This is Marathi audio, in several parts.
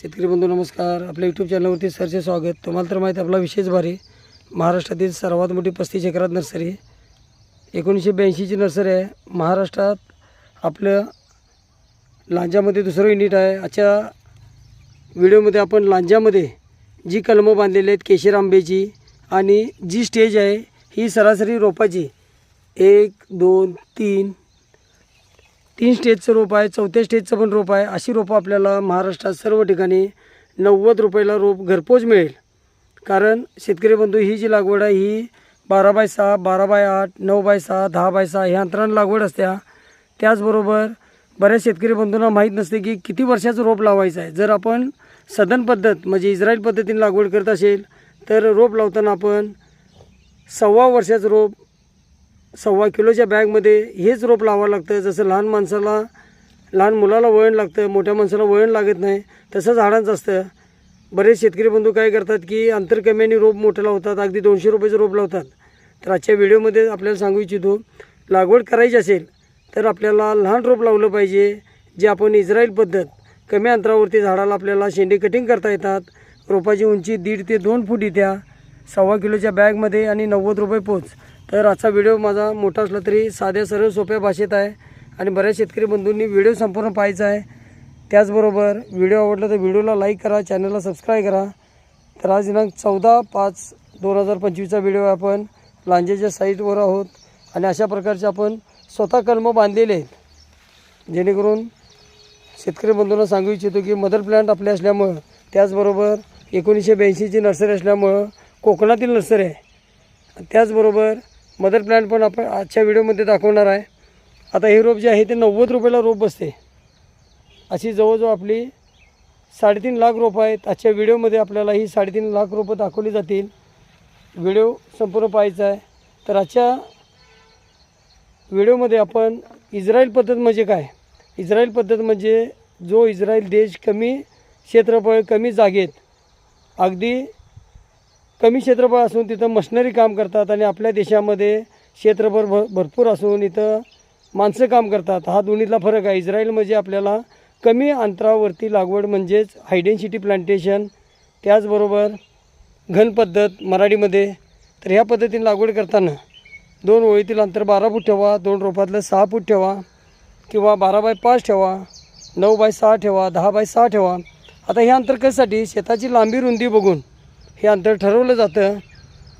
शेतकरी बंधू नमस्कार. आपल्या यूट्यूब चॅनलवरती सरचे स्वागत. तुम्हाला तर माहीत आपला विशेष भारी. महाराष्ट्रातील सर्वात मोठी पस्तीस एकरात नर्सरी. एकोणीसशे ब्याऐंशीची नर्सरी आहे. महाराष्ट्रात आपलं लांजामध्ये दुसरं युनिट आहे. आजच्या व्हिडिओमध्ये आपण लांजामध्ये जी कलमं बांधलेली आहेत केशर आंब्याची आणि जी स्टेज आहे ही सरासरी रोपाची. एक दोन तीन तीन स्टेजचं रोप आहे चौथ्या स्टेजचं पण रोप आहे. अशी रोपं आपल्याला महाराष्ट्रात सर्व ठिकाणी नव्वद रुपयाला रोप घरपोच मिळेल. कारण शेतकरी बंधू ही जी लागवड आहे ही बारा बाय सहा बारा बाय आठ नऊ बाय सहा दहा बाय सहा ह्या अंतरानं लागवड असत्या. त्याचबरोबर बऱ्याच शेतकरी बंधूंना माहीत नसते की किती वर्षाचं रोप लावायचं आहे. जर आपण सदन पद्धत म्हणजे इस्रायल पद्धतीने लागवड करत असेल तर रोप लावताना आपण सव्वा वर्षाचं रोप सव्वा किलोच्या बॅगमध्ये हेच रोप लावावं लागतं. जसं लहान माणसाला लहान मुलाला वळण लागतं मोठ्या माणसाला वळण लागत नाही तसं झाडांचं असतं. बरेच शेतकरी बंधू काय करतात की अंतर कमी आणि रोप मोठं लावतात अगदी दोनशे रुपयाचं रोप लावतात. तर आजच्या व्हिडिओमध्ये आपल्याला सांगू इच्छितो लागवड करायची असेल तर आपल्याला लहान रोप लावलं पाहिजे जे आपण इस्रायल पद्धत कमी अंतरावरती झाडाला आपल्याला शेंडे कटिंग करता येतात. रोपाची उंची दीड ते दोन फूट येत्या सव्वा किलोच्या बॅगमध्ये आणि नव्वद रुपये पोच. तर आजचा व्हिडिओ माझा मोठा असला तरी साध्या सरळ सोप्या भाषेत आहे. आणि बऱ्याच शेतकरी बंधूंनी व्हिडिओ संपूर्ण पाहायचा आहे. त्याचबरोबर व्हिडिओ आवडला तर व्हिडिओला लाईक करा चॅनलला सबस्क्राईब करा. तर आज दिनांक चौदा पाच दोन हजार पंचवीसचा व्हिडिओ आहे आपण. लांजेच्या साईटवर आहोत. आणि अशा प्रकारचे आपण स्वतः कलम बांधलेले आहेत. जेणेकरून शेतकरी बंधूंना सांगू इच्छितो की मदर प्लॅन्ट आपले असल्यामुळं त्याचबरोबर एकोणीसशे ब्याऐंशीची नर्सरी असल्यामुळं कोकणातील नर्सरी आहे. त्याचबरोबर मदर प्लॅन्ट पण आपण आजच्या व्हिडिओमध्ये दाखवणार आहे. आता हे रोप जे आहे ते नव्वद रुपयाला रोप बसते. अशी जवळजवळ आपली साडेतीन लाख रोपं आहेत. आजच्या व्हिडिओमध्ये आपल्याला ही साडेतीन लाख रोपं दाखवली जातील. व्हिडिओ संपूर्ण पाहायचा आहे. तर आजच्या व्हिडिओमध्ये आपण इस्रायल पद्धत म्हणजे काय? इस्रायल पद्धत म्हणजे जो इस्रायल देश कमी क्षेत्रफळ कमी जागेत अगदी कमी क्षेत्रफळ असून तिथं मशनरी काम करतात आणि आपल्या देशामध्ये क्षेत्रफळ भर भरपूर असून इथं माणसं काम करतात. हा दोन्हीतला फरक आहे. इस्रायल म्हणजे आपल्याला कमी अंतरावरती लागवड म्हणजेच हायडेन्सिटी प्लांटेशन त्याचबरोबर घन पद्धत मराठीमध्ये. तर ह्या पद्धतीने लागवड करताना दोन ओळीतील अंतर बारा फूट ठेवा दोन रोपातलं सहा फूट ठेवा किंवा बारा बाय पाच ठेवा नऊ बाय सहा ठेवा दहा बाय सहा ठेवा. आता हे अंतर कशासाठी? शेताची लांबी रुंदी बघून. हे अंतर ठरवलं जातं.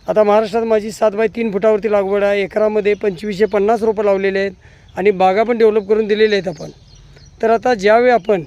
आता महाराष्ट्रात माझी सात बाय तीन फुटावरती लागवड आहे. एकरामध्ये पंचवीसशे पन्नास रोपं लावलेले आहेत आणि बागा पण डेव्हलप करून दिलेले आहेत आपण. तर आता ज्यावेळी आपण